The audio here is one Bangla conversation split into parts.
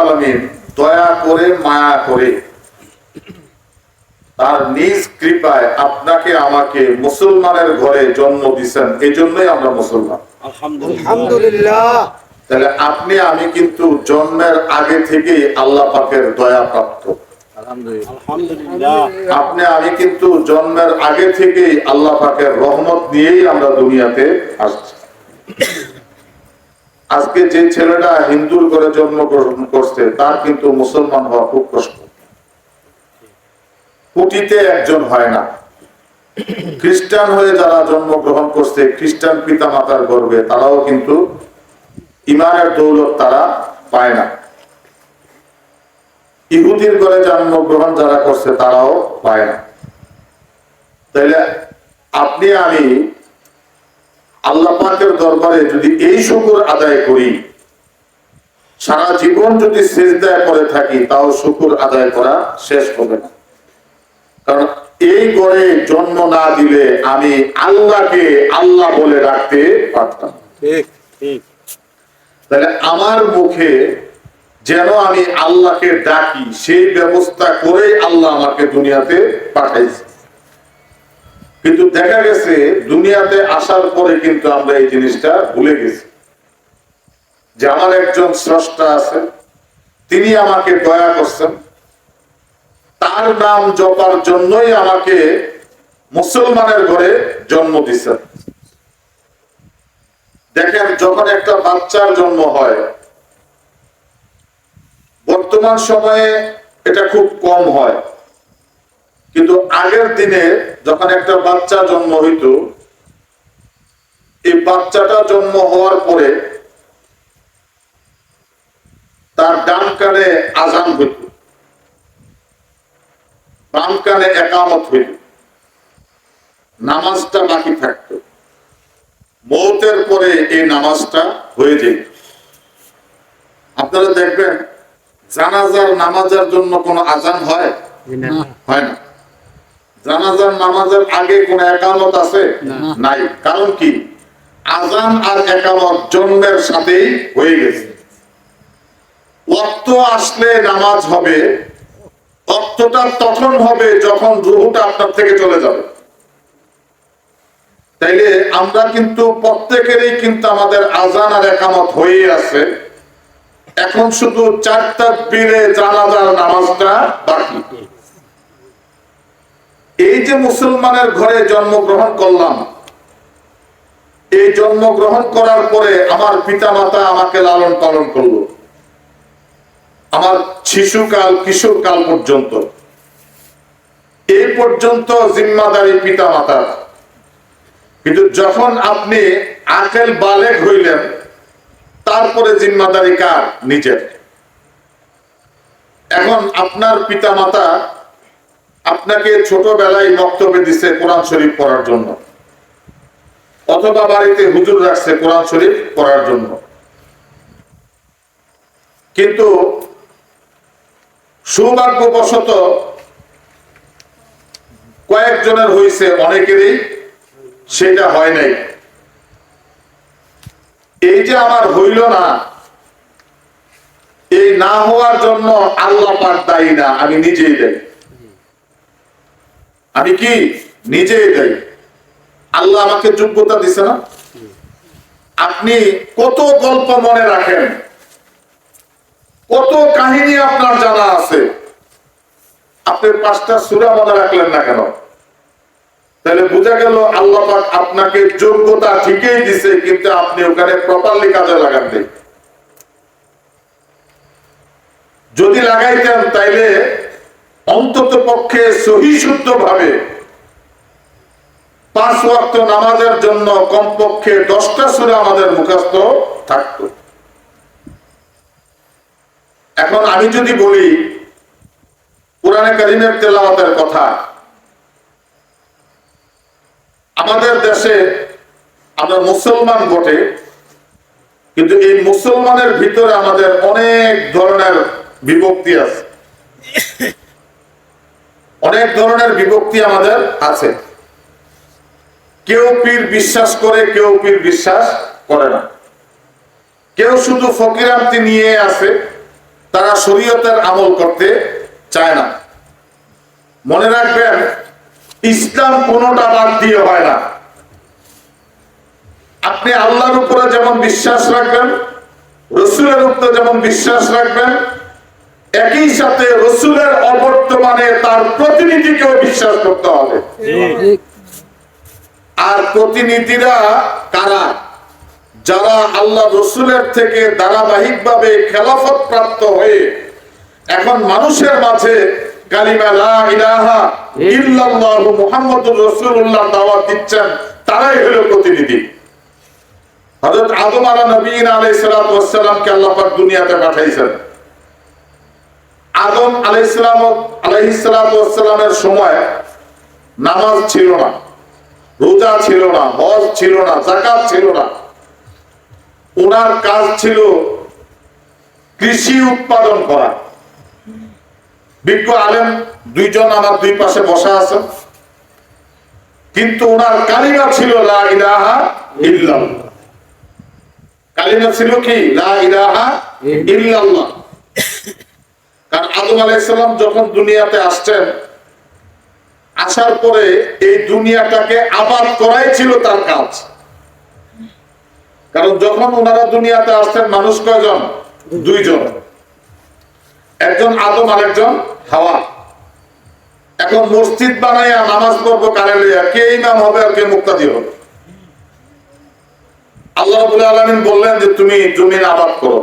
আলমিন দয়া করে মায়া করে তার নিজ কৃপায় আপনাকে আমাকে মুসলমানের ঘরে জন্ম দিচ্ছেন এই জন্যই আমরা মুসলমান। আলহামদুলিল্লাহ। তাহলে আপনি আমি কিন্তু জন্মের আগে থেকেই আল্লাহ পাকের দয়া প্রাপ্ত। আপনি আমি কিন্তু জন্মের আগে থেকেই আল্লাহ পাকের রহমত নিয়েই আমরা দুনিয়াতে আসছি। আজকে যে ছেলেটা হিন্দুর ঘরে জন্মগ্রহণ করছে, তার কিন্তু মুসলমান হওয়া খুব কষ্ট। কোটিতে একজন হয় না। খ্রিস্টান হয়ে যারা জন্মগ্রহণ করছে, খ্রিস্টান পিতা মাতার গর্বে, তারাও কিন্তু ইমানের দৌলত তারা পায় না। ইহুদির ঘরে জন্মগ্রহণ যারা করছে, তারাও পায় না। তাইলে আপনি, আমি আল্লাহ পাকের দরবারে যদি এই শুকুর আদায় করি সারা জীবন যদি সেজদায় করে থাকি তাও শুকুর আদায় করা শেষ হবে না। কারণ এই গড়ে জন্ম না দিলে আমি আল্লাহকে আল্লাহ বলে রাখতে পারতাম তাহলে আমার মুখে যেন আমি আল্লাহকে ডাকি সেই ব্যবস্থা করে আল্লাহ আমাকে দুনিয়াতে পাঠাইছে। কিন্তু দেখা গেছে, দুনিয়াতে আসার পরে কিন্তু আমরা এই জিনিসটা ভুলে গেছি। যে আমার একজন স্রষ্টা আছে, তিনি আমাকে দয়া করছেন। তার নাম জপার জন্যই আমাকে মুসলমানের ঘরে জন্ম দিচ্ছেন। দেখেন, যখন একটা বাচ্চার জন্ম হয়, বর্তমান সময়ে এটা খুব কম হয়। কিন্তু আগের দিনে যখন একটা বাচ্চা জন্ম হইত এই বাচ্চাটা জন্ম হওয়ার পরে তার ডান কানে আজান হইত বাম কানে একামত হইত নামাজটা বাকি থাকতো। মৌতের পরে এই নামাজটা হয়ে যায় আপনারা দেখবেন জানাজার নামাজের জন্য কোনো আজান হয়? হয় না। জানাজার নামাজের আগে কোন একামত আছে? নাই। কারণ কি? আজান আর একামত জন্মের সাথেই হয়ে গেছে। ওয়াক্ত আসলে নামাজ হবে ওয়াক্তটা তখন হবে যখন রুহুটা আপনার থেকে চলে যাবে। তাইলে আমরা কিন্তু প্রত্যেকেরই কিন্তু আমাদের আজান আর একামত হয়ে আছে। এখন শুধু চারটা বীরে জানাজার নামাজটা বাকি। এই যে মুসলমানের ঘরে জন্মগ্রহণ করলাম, এই জন্মগ্রহণ করার পরে আমার পিতা মাতা আমাকে লালন পালন করল। আমার শিশুকাল, কিশোরকাল পর্যন্ত। এই পর্যন্ত জিম্মাদারি পিতা মাতার কিন্তু যখন আপনি আকেল বালেক হইলেন, তারপরে জিম্মাদারি কার? নিজের। এখন আপনার পিতা মাতা আপনাকে ছোটবেলায় বক্তব্য দিছে কোরআন শরীফ পড়ার জন্য। অথবা বাড়িতে হুজুর রাখছে কোরআন শরীফ পড়ার জন্য। কিন্তু সৌভাগ্যবশত কয়েকজনের হয়েছে অনেকেরই, সেটা হয় নাই। এই যে আমার হইল না, এই না হওয়ার জন্য আল্লাহ পাক দায়ী না, আমি নিজেই দেয়। আমি কি নিজেই দেয়? আল্লাহ আমাকে যোগ্যতা দিছে না? আপনি কত গল্প মনে রাখেন? কত কাহিনী আপনার জানা আছে? আপনি পাঁচটা সুরা মনে রাখলেন না কেন? তাহলে বোঝা গেল আল্লাহ আপনাকে যোগ্যতা ঠিকই দিছে, কিন্তু আপনি ওখানে প্রপারলি কাজে লাগান যদি লাগাইতেন তাইলে অন্তত পক্ষে সহি শুদ্ধ ভাবে পাঁচ ওয়াক্ত নামাজের জন্য কমপক্ষে দশটা সুরে আমাদের মুখস্থ থাকতো। এখন আমি যদি বলি, কোরআনে করিমের তেলাওয়াতের কথা, আমাদের দেশে, আমরা মুসলমান বটে, কিন্তু এই মুসলমানের ভিতরে আমাদের অনেক ধরনের বিভক্তি আছে। অনেক ধরনের বিভক্তি আমাদের আছে। কেউ পীর বিশ্বাস করে, কেউ পীর বিশ্বাস করে না। কেউ শুধু ফকিরান্তি নিয়ে আছে, তারা শরীয়তের আমল করতে চায় না। মনে রাখবেন, ইসলাম কোনোটা বাদ দিয়ে হয় না। আপনি আল্লাহর উপরে যেমন বিশ্বাস রাখবেন, রসুলের উপরে যেমন বিশ্বাস রাখবেন একই সাথে রসুলের অবর্তমানে তার প্রতিনিধিকেও বিশ্বাস করতে হবে। আর প্রতিনিধিরা কারা? যারা আল্লাহ রসুলের থেকে ধারাবাহিকভাবে খেলাফত প্রাপ্ত হয়ে এখন মানুষের মাঝে দিচ্ছেন, তারাই হলো প্রতিনিধি। দুনিয়াতে পাঠাইছেন। আদম আলাইহিস সালাম, আলাইহিস সালাতু ওয়াস সালামের সময় নামাজ ছিল না, রোজা ছিল না, হজ ছিল না জাকাত ছিল না। ওনার কাজ ছিল কৃষি উৎপাদন করা। বিজ্ঞ আলেম দুইজন আমার দুই পাশে বসা আছে। কিন্তু ওনার কালিমা ছিল, লা ইলাহা ইল্লাল্লাহ। কালিমা ছিল কি? লা ইলাহা ইল্লাল্লাহ। কারণ আদম আলাইহিস সালাম যখন দুনিয়াতে আসছেন, আসার পরে এই দুনিয়াটাকে আবাদ করাই ছিল তার কাজ। কারণ যখন ওনারা দুনিয়াতে আসছেন, মানুষ কয়জন? দুইজন। একজন আদম আর একজন হাওয়া। এখন মসজিদ বানাইয়া নামাজ পড়ব কারে লইয়া, কে ইমাম হবে আর কে মুক্তাদি হবে? আল্লাহ আলামিন বললেন যে, তুমি জমিন আবাদ করো।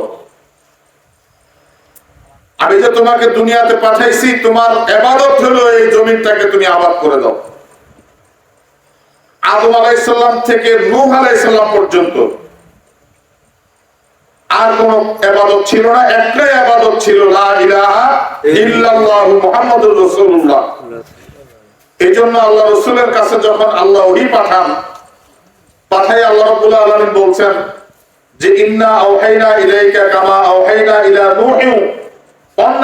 আমি যে তোমাকে দুনিয়াতে পাঠাইছি, তোমার এবাদত হলো এই জমিনটাকে তুমি আবাদ করে দাও। আদম আলাইসাল্লাম থেকে নূহ আলাইসাল্লাম পর্যন্ত। আর কোন এবাদত ছিল না, একটাই আবাদত ছিল, লা ইলাহা মুহাম্মাদুর রাসূলুল্লাহ। জন্য আল্লাহ রসুলের কাছে যখন আল্লাহ ওহি পাঠান পাঠাই আল্লাহ রাব্বুল আলামিন বলছেন যে, ইন্না আওহাইনা ইলাইকা কামা আওহাইনা ইলা বাদিহি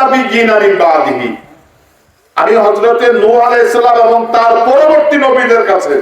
আমি আর হজরতের আলাইহিস সালাম এবং তার পরবর্তী নবীদের কাছে